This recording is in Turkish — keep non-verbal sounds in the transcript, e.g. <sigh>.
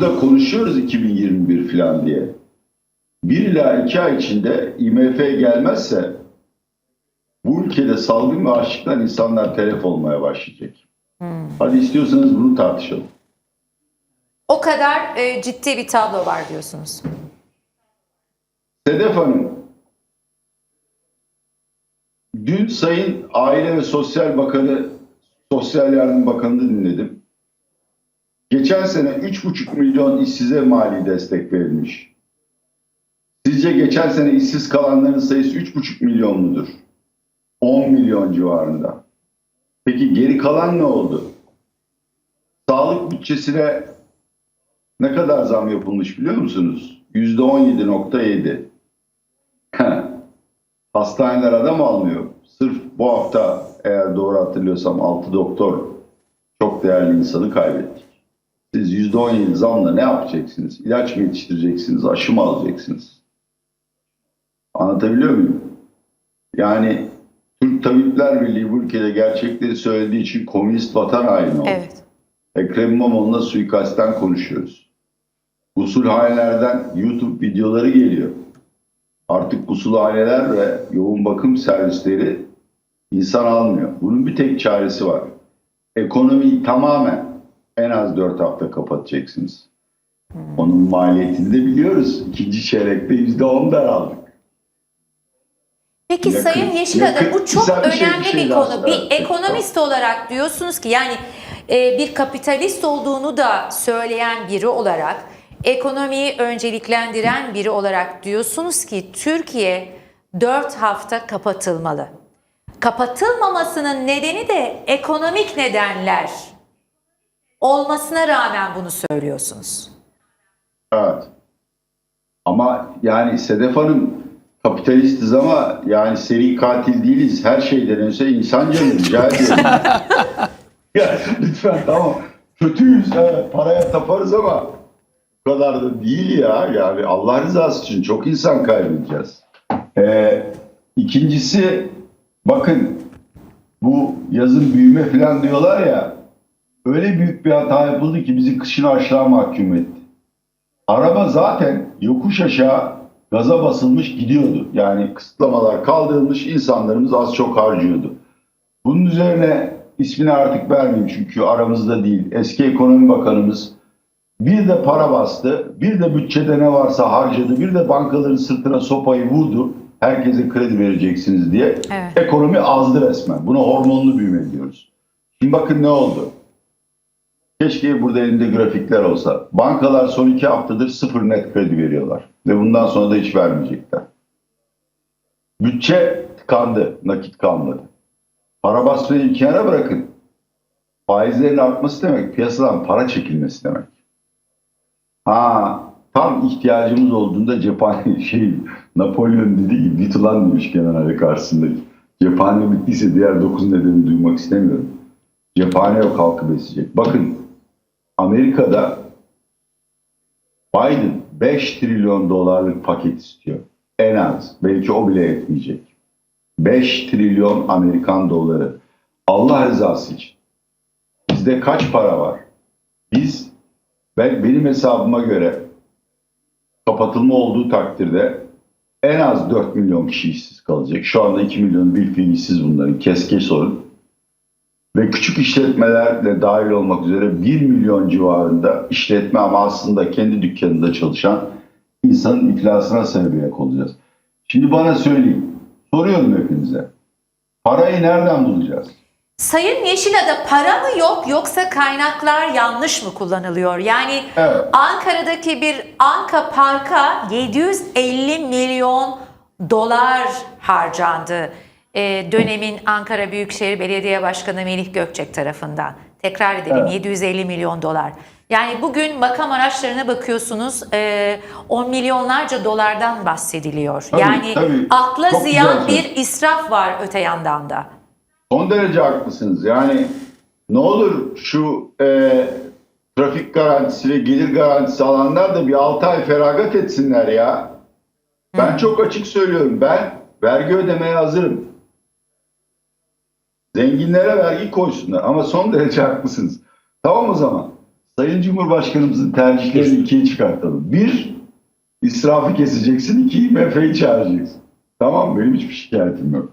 burada konuşuyoruz 2021 falan diye. Bir ila iki ay içinde IMF gelmezse bu ülkede salgın ve açlıktan insanlar telef olmaya başlayacak. Hadi istiyorsanız bunu tartışalım. O kadar e, ciddi bir tablo var diyorsunuz. Sedef Hanım, dün Sayın Aile ve Sosyal Bakanı, Sosyal Yardım Bakanı'nı dinledim. Geçen sene 3,5 milyon işsize mali destek verilmiş. Sizce geçen sene işsiz kalanların sayısı 3,5 milyon mudur? 10 milyon civarında. Peki geri kalan ne oldu? Sağlık bütçesine ne kadar zam yapılmış biliyor musunuz? %17.7. Hastaneler adam almıyor. Sırf bu hafta eğer doğru hatırlıyorsam 6 doktor çok değerli insanı kaybettik. Siz %17 zamla ne yapacaksınız? İlaç mı yetiştireceksiniz? Aşı mı alacaksınız? Anlatabiliyor muyum? Yani Türk Tabipler Birliği bu ülkede gerçekleri söylediği için komünist vatan haini oldu. Evet. Ekrem İmamoğlu'na suikastten konuşuyoruz. Usulhanelerden YouTube videoları geliyor. Artık usulhaneler ve yoğun bakım servisleri insan almıyor. Bunun bir tek çaresi var. Ekonomiyi tamamen en az 4 hafta kapatacaksınız. Onun maliyetini de biliyoruz. İkinci çeyrekte %10 daraldık. Peki Yakın- Sayın Yeşilada bu çok güzel bir şey- önemli bir şey bir konu. Bir ekonomist olarak diyorsunuz ki yani e, bir kapitalist olduğunu da söyleyen biri olarak ekonomiyi önceliklendiren biri olarak diyorsunuz ki Türkiye 4 hafta kapatılmalı. Kapatılmamasının nedeni de ekonomik nedenler olmasına rağmen bunu söylüyorsunuz. Evet. Ama yani Sedef Hanım kapitalistiz ama yani seri katil değiliz. Her şeyden önce insan canı rica <laughs> ediyorum. ya lütfen tamam. Kötüyüz evet, paraya taparız ama bu kadar da değil ya. Yani Allah rızası için çok insan kaybedeceğiz. Ee, ikincisi bakın bu yazın büyüme falan diyorlar ya öyle büyük bir hata yapıldı ki bizi kışın aşağı mahkum etti. Araba zaten yokuş aşağı gaza basılmış gidiyordu. Yani kısıtlamalar kaldırılmış insanlarımız az çok harcıyordu. Bunun üzerine ismini artık vermeyeyim çünkü aramızda değil. Eski ekonomi bakanımız bir de para bastı, bir de bütçede ne varsa harcadı, bir de bankaların sırtına sopayı vurdu. Herkese kredi vereceksiniz diye. Evet. Ekonomi azdı resmen. Buna hormonlu büyüme diyoruz. Şimdi bakın ne oldu? Keşke burada elimde grafikler olsa. Bankalar son iki haftadır sıfır net kredi veriyorlar. Ve bundan sonra da hiç vermeyecekler. Bütçe tıkandı, nakit kalmadı. Para basmayı bir kenara bırakın. Faizlerin artması demek piyasadan para çekilmesi demek. Ha, tam ihtiyacımız olduğunda cephane <laughs> şey Napolyon dediği gibi bit ulan demiş kenarı karşısında. Cephane bittiyse diğer dokuz nedeni duymak istemiyorum. Cephane yok halkı besleyecek. Bakın Amerika'da Biden 5 trilyon dolarlık paket istiyor. En az. Belki o bile yetmeyecek. 5 trilyon Amerikan doları. Allah rızası için. Bizde kaç para var? Biz ben benim hesabıma göre kapatılma olduğu takdirde en az 4 milyon kişi işsiz kalacak. Şu anda 2 milyon bir fiil işsiz bunların. Keske sorun. Ve küçük işletmeler de dahil olmak üzere 1 milyon civarında işletme ama aslında kendi dükkanında çalışan insanın iflasına sebebiyet olacağız. Şimdi bana söyleyin. Soruyorum hepinize. Parayı nereden bulacağız? Sayın Yeşilada para mı yok yoksa kaynaklar yanlış mı kullanılıyor? Yani Evet. Ankara'daki bir Anka Park'a 750 milyon dolar harcandı. Ee, dönemin Ankara Büyükşehir Belediye Başkanı Melih Gökçek tarafından. Tekrar edelim Evet. 750 milyon dolar. Yani bugün makam araçlarına bakıyorsunuz e, 10 milyonlarca dolardan bahsediliyor. Tabii, yani tabii. akla Çok ziyan güzel bir israf var öte yandan da. Son derece haklısınız. Yani ne olur şu e, trafik garantisi ve gelir garantisi alanlar da bir 6 ay feragat etsinler ya. Ben çok açık söylüyorum. Ben vergi ödemeye hazırım. Zenginlere vergi koysunlar ama son derece haklısınız. Tamam o zaman. Sayın Cumhurbaşkanımızın tercihlerini ikiye çıkartalım. Bir, israfı keseceksin. iki IMF'yi çağıracaksın. Tamam? Benim hiçbir şikayetim yok.